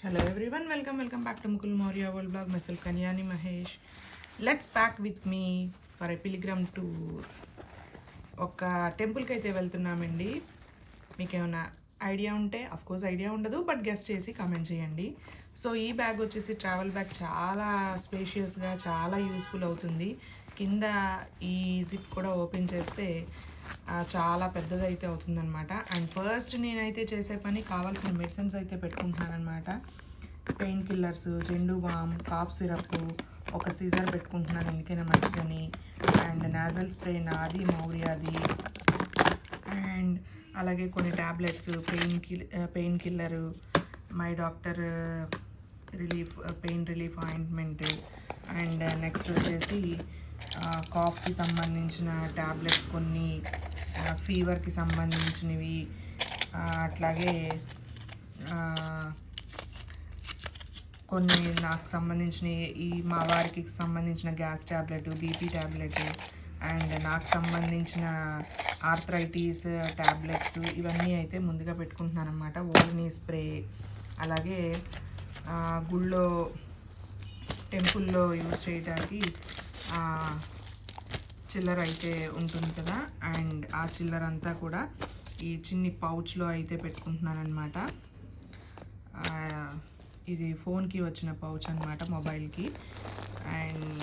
Hello everyone welcome welcome back to Mukul Maurya world blog మెసల్ కన్యాని Mahesh let's pack with me for ఎపిలిగ్రామ్ tour ఒక టెంపుల్కి అయితే వెళ్తున్నామండి. మీకేమైనా idea ఉంటే అఫ్ కోర్స్ ఐడియా ఉండదు బట్ గెస్ట్ చేసి కామెంట్ చేయండి. సో ఈ బ్యాగ్ వచ్చేసి ట్రావెల్ బ్యాగ్ చాలా స్పేషియస్గా చాలా యూస్ఫుల్ అవుతుంది. కింద ఈ జిప్ కూడా ఓపెన్ చేస్తే చాలా పెద్దదైతే అవుతుందన్నమాట. అండ్ ఫస్ట్ నేనైతే చేసే పని కావాల్సిన మెడిసిన్స్ అయితే పెట్టుకుంటున్నాను pain killers Zandu balm cough syrup ఒక సీజర్ పెట్టుకుంటున్నాను ఎందుకైనా మంచిదని అండ్ నాజల్ స్ప్రే నాది మౌర్యాది అండ్ అలాగే కొన్ని tablets pain kill pain killer my doctor relief pain relief ointment and next వచ్చేసి కాఫ్కి సంబంధించిన ట్యాబ్లెట్స్ కొన్ని ఫీవర్కి సంబంధించినవి అట్లాగే కొన్ని నాకు సంబంధించిన ఈ మా వారికి సంబంధించిన gas tablet BP tablet and నాకు సంబంధించిన ఆర్థరైటీస్ ట్యాబ్లెట్స్ ఇవన్నీ అయితే ముందుగా పెట్టుకుంటున్నాను అనమాట ఓల్నీ స్ప్రే అలాగే గుళ్ళో టెంపుల్లో యూజ్ చేయడానికి చిల్లర అయితే ఉంటుంది కదా. అండ్ ఆ చిల్లర అంతా కూడా ఈ చిన్ని పౌచ్లో అయితే పెట్టుకుంటున్నాను అనమాట ఇది ఫోన్కి వచ్చిన పౌచ్ అనమాట మొబైల్కి. అండ్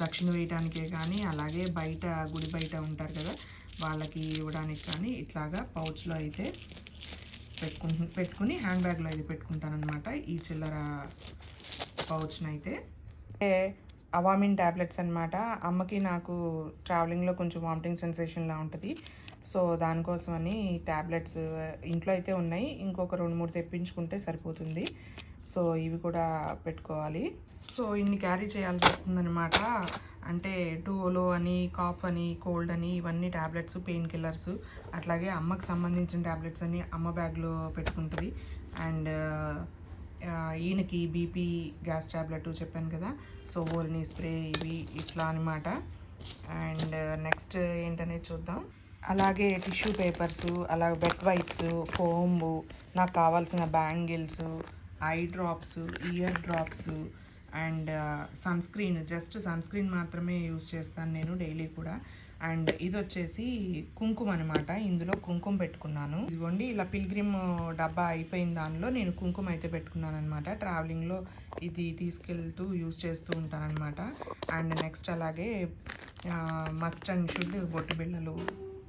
దక్షిణ వేయటానికే కానీ అలాగే బయట గుడి బయట ఉంటారు కదా వాళ్ళకి ఇవ్వడానికి కానీ ఇట్లాగా పౌచ్లో అయితే పెట్టుకుంటు పెట్టుకుని హ్యాండ్ బ్యాగ్లో అయితే పెట్టుకుంటానమాట అనమాట ఈ చిల్లర పౌచ్ని అయితే అవామిన్ ట్యాబ్లెట్స్ అనమాట అమ్మకి నాకు ట్రావెలింగ్లో కొంచెం వామిటింగ్ సెన్సేషన్లా ఉంటుంది. సో దానికోసమని ట్యాబ్లెట్స్ ఇంట్లో అయితే ఉన్నాయి. ఇంకొక రెండు మూడు తెప్పించుకుంటే సరిపోతుంది. సో ఇవి కూడా పెట్టుకోవాలి. సో ఇన్ని క్యారీ చేయాల్సి వస్తుందన్నమాట. అంటే డోలో అని కాఫ్ అని కోల్డ్ అని ఇవన్నీ ట్యాబ్లెట్స్ పెయిన్ కిల్లర్స్ అట్లాగే అమ్మకి సంబంధించిన ట్యాబ్లెట్స్ అని అమ్మ బ్యాగ్లో పెట్టుకుంటుంది. అండ్ ఈయనకి బీపీ గ్యాస్ ట్యాబ్లెట్ చెప్పాను కదా. సో ఓల్ని స్ప్రే ఇవి ఇట్లా అనమాట అండ్ నెక్స్ట్ ఏంటనేది చూద్దాం. అలాగే టిష్యూ పేపర్స్ అలాగే బెడ్ వైప్స్ కోంబు నాకు కావాల్సిన bangles eye drops ear drops and sunscreen just sunscreen మాత్రమే యూస్ చేస్తాను నేను డైలీ కూడా. అండ్ ఇది వచ్చేసి కుంకుమ అనమాట ఇందులో కుంకుమ పెట్టుకున్నాను. ఇదిగోండి ఇలా పిల్గ్రిమ్ డబ్బా అయిపోయిన దానిలో నేను కుంకుమ అయితే పెట్టుకున్నాను అనమాట ట్రావెలింగ్లో ఇది తీసుకెళ్తూ యూస్ చేస్తూ ఉంటానన్నమాట. అండ్ నెక్స్ట్ అలాగే మస్ట్ అండ్ షుడ్ బొట్టు బిళ్ళలు.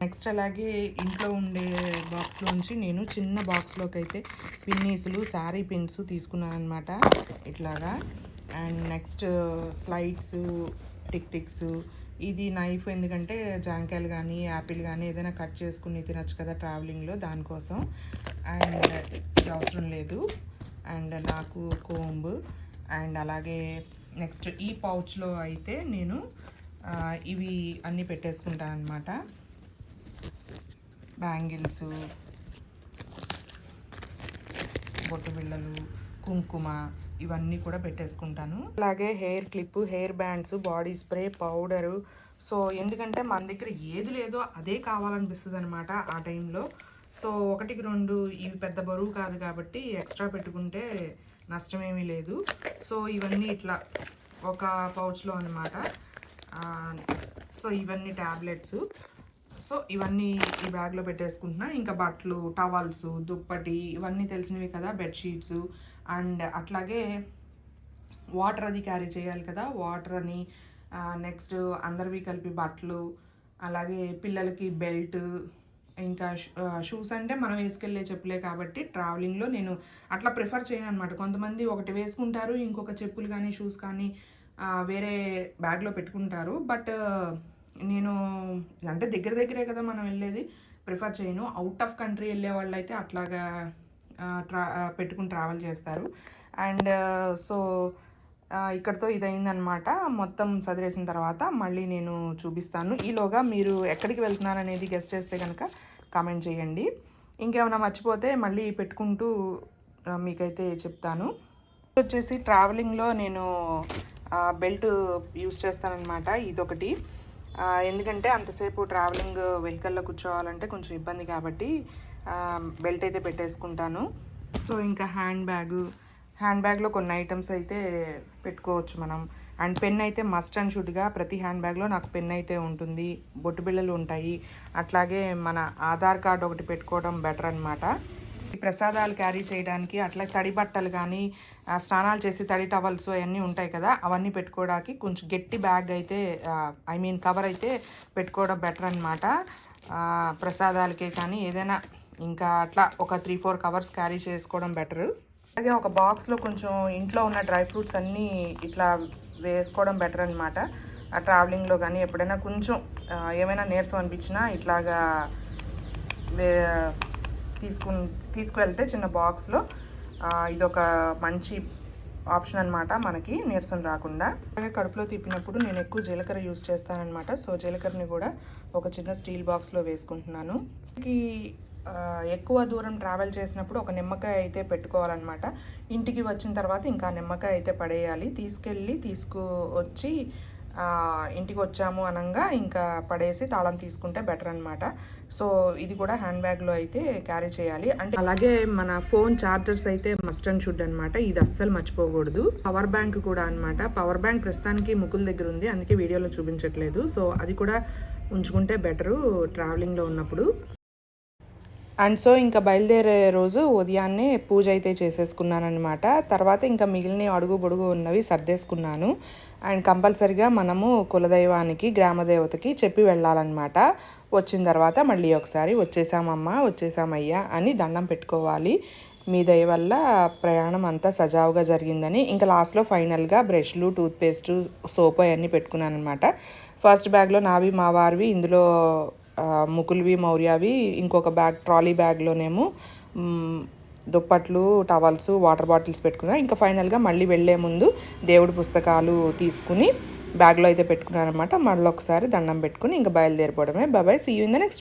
నెక్స్ట్ అలాగే ఇంట్లో ఉండే బాక్స్లోంచి నేను చిన్న బాక్స్లోకి అయితే పిన్నీసులు శారీ పిన్స్ తీసుకున్నాను అనమాట ఇట్లాగా. And next slides tick ticks ఇది నైఫ్ ఎందుకంటే జాంకాయలు కానీ యాపిల్ కానీ ఏదైనా కట్ చేసుకుని తినచ్చు కదా ట్రావెలింగ్లో దానికోసం. అండ్ ఇది అవసరం లేదు. అండ్ నాకు కోంబు. అండ్ అలాగే నెక్స్ట్ ఈ పౌచ్లో అయితే నేను ఇవి అన్నీ పెట్టేసుకుంటాను అనమాట బ్యాంగిల్స్ బొట్టు బిళ్ళలు కుంకుమ ఇవన్నీ కూడా పెట్టేసుకుంటాను. అలాగే hair clip hair bands body spray powder. So ఎందుకంటే మన దగ్గర ఏది లేదో అదే కావాలనిపిస్తుంది అనమాట ఆ టైంలో. సో ఒకటికి రెండు ఇవి పెద్ద బరువు కాదు కాబట్టి ఎక్స్ట్రా పెట్టుకుంటే నష్టమేమీ లేదు. సో ఇవన్నీ ఇట్లా ఒక పౌచ్లో అనమాట సో ఇవన్నీ ట్యాబ్లెట్స్ సో ఇవన్నీ ఈ బ్యాగ్లో పెట్టేసుకుంటున్నా. ఇంకా బట్టలు టవల్స్ దుప్పటి ఇవన్నీ తెలిసినవి కదా బెడ్షీట్స్. అండ్ అట్లాగే వాటర్ అది క్యారీ చేయాలి కదా. వాటర్ అని నెక్స్ట్ అందరివి కలిపి బట్టలు అలాగే పిల్లలకి బెల్ట్ ఇంకా షూస్ అంటే మనం వేసుకెళ్ళే చెప్పులే కాబట్టి ట్రావెలింగ్లో నేను అట్లా ప్రిఫర్ చేయను అనమాట కొంతమంది ఒకటి వేసుకుంటారు ఇంకొక చెప్పులు కానీ షూస్ కానీ వేరే బ్యాగ్లో పెట్టుకుంటారు. బట్ నేను అంటే దగ్గర దగ్గరే కదా మనం వెళ్ళేది. ప్రిఫర్ చేయను. అవుట్ ఆఫ్ కంట్రీ వెళ్ళే వాళ్ళైతే అట్లాగా ట్రా పెట్టుకుని ట్రావెల్ చేస్తారు. అండ్ సో ఇక్కడతో ఇదైందనమాట మొత్తం చదివేసిన తర్వాత మళ్ళీ నేను చూపిస్తాను. ఈలోగా మీరు ఎక్కడికి వెళ్తున్నారు అనేది గెస్ట్ చేస్తే కనుక కామెంట్ చేయండి. ఇంకేమైనా మర్చిపోతే మళ్ళీ పెట్టుకుంటూ మీకైతే చెప్తాను. వచ్చేసి ట్రావెలింగ్లో నేను బెల్ట్ యూస్ చేస్తానన్నమాట. ఇదొకటి. ఎందుకంటే అంతసేపు ట్రావెలింగ్ వెహికల్లో కూర్చోవాలంటే కొంచెం ఇబ్బంది కాబట్టి బెల్ట్ అయితే పెట్టేసుకుంటాను. సో ఇంకా హ్యాండ్ బ్యాగు హ్యాండ్ బ్యాగ్లో కొన్ని ఐటమ్స్ అయితే పెట్టుకోవచ్చు మనం. అండ్ పెన్ అయితే మస్ట్ అండ్ షుడ్గా ప్రతి హ్యాండ్ బ్యాగ్లో నాకు పెన్ అయితే ఉంటుంది. బొట్టు బిళ్ళలు ఉంటాయి. అట్లాగే మన ఆధార్ కార్డ్ ఒకటి పెట్టుకోవడం బెటర్ అనమాట ప్రసాదాలు క్యారీ చేయడానికి అట్లా తడి బట్టలు కానీ స్నానాలు చేసి తడి టవల్స్ అవన్నీ ఉంటాయి కదా అవన్నీ పెట్టుకోవడానికి కొంచెం గట్టి బ్యాగ్ అయితే ఐ మీన్ కవర్ అయితే పెట్టుకోవడం బెటర్ అనమాట ప్రసాదాలకే కానీ ఏదైనా ఇంకా అట్లా ఒక త్రీ ఫోర్ కవర్స్ క్యారీ చేసుకోవడం బెటర్. అలాగే ఒక బాక్స్లో కొంచెం ఇంట్లో ఉన్న డ్రై ఫ్రూట్స్ అన్నీ ఇట్లా వేసుకోవడం బెటర్ అనమాట ట్రావెలింగ్లో కానీ ఎప్పుడైనా కొంచెం ఏమైనా నీరసం అనిపించినా ఇట్లాగా వే తీసుకుని తీసుకువెళ్తే చిన్న బాక్స్లో ఇదొక మంచి ఆప్షన్ అనమాట మనకి నీరసం రాకుండా. అలాగే కడుపులో తిప్పినప్పుడు నేను ఎక్కువ జీలకర్ర యూజ్ చేస్తానన్నమాట. సో జీలకర్రని కూడా ఒక చిన్న స్టీల్ బాక్స్లో వేసుకుంటున్నాను. ఎక్కువ దూరం ట్రావెల్ చేసినప్పుడు ఒక నిమ్మకాయ అయితే పెట్టుకోవాలన్నమాట. ఇంటికి వచ్చిన తర్వాత ఇంకా నిమ్మకాయ అయితే పడేయాలి. తీసుకెళ్ళి తీసుకు వచ్చి ఇంటికి వచ్చాము అనంగా ఇంకా పడేసి తాళం తీసుకుంటే బెటర్ అనమాట సో ఇది కూడా హ్యాండ్ బ్యాగ్లో అయితే క్యారీ చేయాలి. అంటే అలాగే మన ఫోన్ చార్జర్స్ అయితే మస్ట్ అండ్ షుడ్ అనమాట ఇది అస్సలు మర్చిపోకూడదు. పవర్ బ్యాంక్ కూడా అనమాట పవర్ బ్యాంక్ ప్రస్తుతానికి ముకుల్ దగ్గర ఉంది. అందుకే వీడియోలో చూపించట్లేదు. సో అది కూడా ఉంచుకుంటే బెటరు ట్రావెలింగ్లో ఉన్నప్పుడు. అండ్ సో ఇంకా బయలుదేరే రోజు ఉదయాన్నే పూజ అయితే చేసేసుకున్నానమాట తర్వాత ఇంకా మిగిలిన అడుగు పొడుగు ఉన్నవి సర్దేసుకున్నాను. అండ్ కంపల్సరిగా మనము కులదైవానికి గ్రామదేవతకి చెప్పి వెళ్ళాలన్నమాట. వచ్చిన తర్వాత మళ్ళీ ఒకసారి వచ్చేసామమ్మా వచ్చేసామయ్యా అని దండం పెట్టుకోవాలి. మీ దయ వల్ల ప్రయాణం అంతా సజావుగా జరిగిందని ఇంకా లాస్ట్లో ఫైనల్గా బ్రష్లు టూత్పేస్ట్ సోప్ అవన్నీ పెట్టుకున్నాను అనమాట ఫస్ట్ బ్యాగ్లో నావి మా వారివి ఇందులో ముకుల్వి మౌర్యవి ఇంకొక బ్యాగ్ ట్రాలీ బ్యాగ్లోనేమో దుప్పట్లు టవల్స్ వాటర్ బాటిల్స్ పెట్టుకున్నా ఇంకా ఫైనల్గా మళ్ళీ వెళ్ళే ముందు దేవుడి పుస్తకాలు తీసుకుని బ్యాగ్లో అయితే పెట్టుకున్నాను అనమాట మళ్ళీ ఒకసారి దండం పెట్టుకుని ఇంకా బయలుదేరిపోవడమే. Bye bye see you in the next